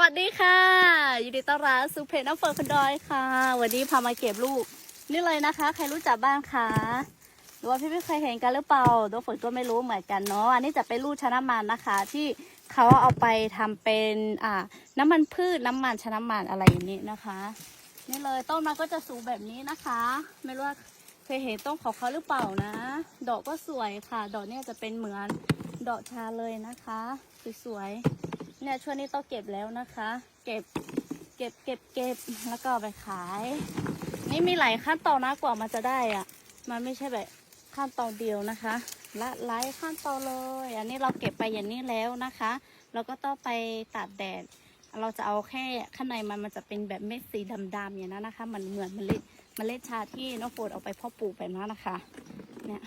วัสดีค่ะยินดีต้อนรับสู่เพจน้ำเฟิร์นคนดอยค่ะ วันนี้พามาเก็บลูก นี่เลยนะคะ ใครรู้จักบ้างคะหรือว่าพี่พี่เคยเห็นกันหรือเปล่าตัวฝนก็ไม่รู้เหมือนกันเนาะอันนี้จะเป็นลูกชะน้ำมันนะคะ ที่เขาเอาไปทำเป็นอ่าน้ำมันพืชน้ำมันชะน้ำมันอะไรอย่างนี้นะคะ นี่เลยต้นมันก็จะสูงแบบนี้นะคะ ไม่รู้ว่าเคยเห็นต้นของเขาหรือเปล่านะ ดอกก็สวยค่ะ ดอกเนี่ยจะเป็นเหมือนดอกชาเลยนะคะสวยๆ เนี่ยช่วงนี้ต้องเก็บแล้วนะคะ เก็บเก็บเก็บเก็บแล้วก็ไปขาย นี่มีหลายขั้นตอนนะกว่ามันจะได้อะมันไม่ใช่แบบขั้นตอนเดียวนะคะละหลายขั้นตอนเลย อันนี้เราเก็บไปอย่างนี้แล้วนะคะ เราก็ต้องไปตากแดด เราจะเอาแค่ข้างในมันมันจะเป็นแบบเม็ดสีดำๆอย่างนั้นนะคะมันเหมือนเมล็ดเมล็ดชาที่น้องโฟดเอาไปพาะปลูกแบบนั้นนะคะเนี่ย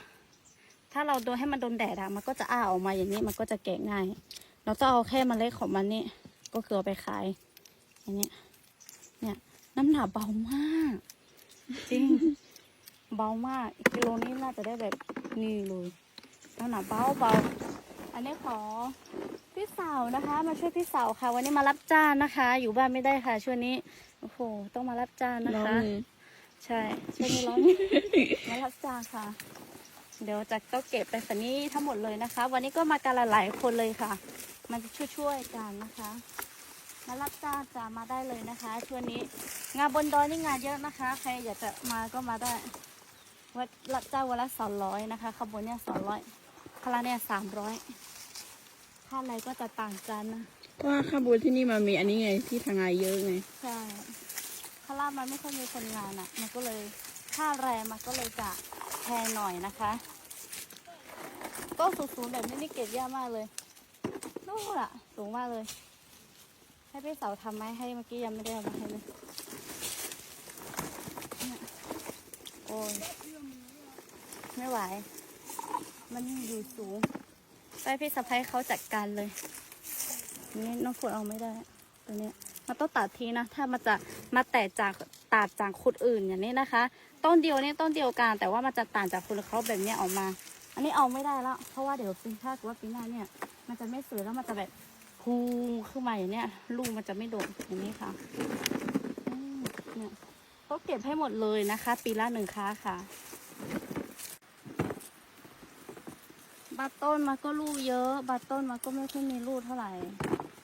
ถ้าเราโดนให้มันโดนแดดอะมันก็จะอ้าออกมาอย่างนี้มันก็จะแกะง่าย เราต้องเอาแค่เมล็ดของมันนี่ก็คือเอาไปขายอย่างเนี้ยเนี่ยน้ำหนักเบามาก จริง เบามากกิโลนี้น่าจะได้แบบนี่เลยน้ำหนักเบาเบาอันนี้ขอพี่สาวนะคะ มาช่วยพี่สาวค่ะ วันนี้มารับจ้างนะคะ อยู่บ้านไม่ได้ค่ะ ช่วงนี้โอ้โหต้องมารับจ้างนะร้องคะมือใช่ช่วงนี้ร้อนมารับจ้างค่ะ เดี๋ยวจะต้องเก็บไปสันนี้ทั้งหมดเลยนะคะ วันนี้ก็มากันหลายๆคนเลยค่ะ มันจะช่วยๆกันนะคะ มารับจ้างจะมาได้เลยนะคะ ช่วงนี้งานบนดอยนี่งานเยอะนะคะ ใครอยากจะมาก็มาได้วัดรับจ้างวันละสองร้อยนะคะขบวนเนี่ยสองร้อยคาราเนี่ยสามร้อยค่าอะไรก็จะต่างกันนะเพราะว่าข้าวบูที่นี่มันมีอันนี้ไงที่ทางไงเยอะไงใช่คารามันไม่ค่อยมีคนงานอะ มันก็เลยค่าแรงมันก็เลยจะแพงหน่อยนะคะก็สูงๆแบบนี้นี่เก็บยากมากเลย นู่นอะสูงมากเลย ให้พี่เสาทำไหมให้เมื่อกี้ยังไม่ได้เอามาให้เลยโอ้ยไม่ไหว มันอยู่สูงไปพี่สะพ้ยเขาจัดการเลย นี่น้องฝนเอาไม่ได้ ตัวนี้มันต้องตัดทีนะ ถ้ามันจะมาแตกจากตัดจากคนอื่นอย่างนี้นะคะ ต้นเดียวนี่ต้นเดียวกัน แต่ว่ามันจะต่างจากคนเขาแบบนี้ออกมา อันนี้เอาไม่ได้แล้ว เพราะว่าเดี๋ยวปีถ้าดว่าปีหน้าเนี่ย มันจะไม่สวยแล้วมันจะแบบพูขึ้นมาอย่างเนี้ยลูกมันจะไม่โดดอย่างนี้ค่ะเนี่ยต้องเก็บให้หมดเลยนะคะ ปีละหนึ่งค้าค่ะบาต้นมาก็ลูกเยอะบาต้นมาก็ไม่ค่อยมีลูกเท่าไหร่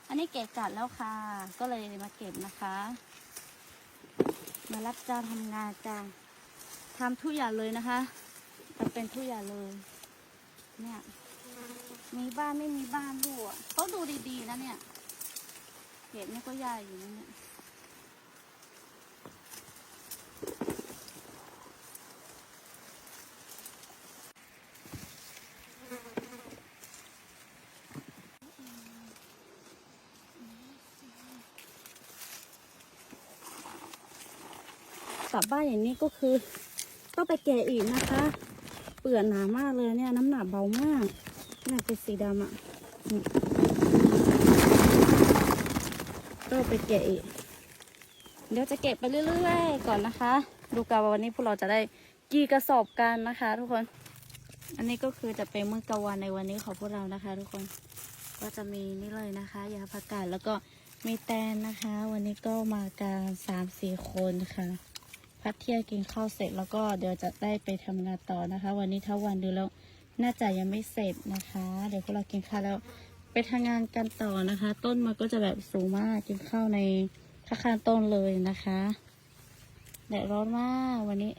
อันนี้เก็บกัดแล้วค่ะ ก็เลยมาเก็บนะคะ มารับจ้างทำงานจ้าทำทุกอย่างเลยนะคะจะเป็นทุกอย่างเลย เนี่ย มีบ้านไม่มีบ้านลูกอะเขาดูดีๆนะเนี่ยเก็บนี่ก็ยากอยู่นะเนี่ยกลับบ้านอย่างนี้ก็คือต้องไปแกะอีกนะคะ เปลือกหนามากเลยเนี่ยน้ำหนักเบามาก นี่เป็นสีดำอะ่ะนี่ต้องไปแกะอีก เดี๋ยวจะเก็บไปเรื่อยๆก่อนนะคะ ดูกันว่าวันนี้พวกเราจะได้กี่กระสอบกันนะคะ ทุกคน อันนี้ก็คือจะเป็นมื้อกลางวันในวันนี้ของพวกเรานะคะ ทุกคน ก็จะมีนี่เลยนะคะยาผักกาดแล้วก็มีแตนนะคะ วันนี้ก็มากันสามสี่คนค่ะ พักเที่ยงกินข้าวเสร็จแล้วก็เดี๋ยวจะได้ไปทำงานต่อนะคะ วันนี้ทั้งวันดูแล้ว น่าจะยังไม่เสร็จนะคะ เดี๋ยวพวกเรากินข้าวแล้วไปทำงานกันต่อนะคะ ต้นมันก็จะแบบสูงมากกินข้าวในข้างต้นเลยนะคะแดดร้อนมากวันนี้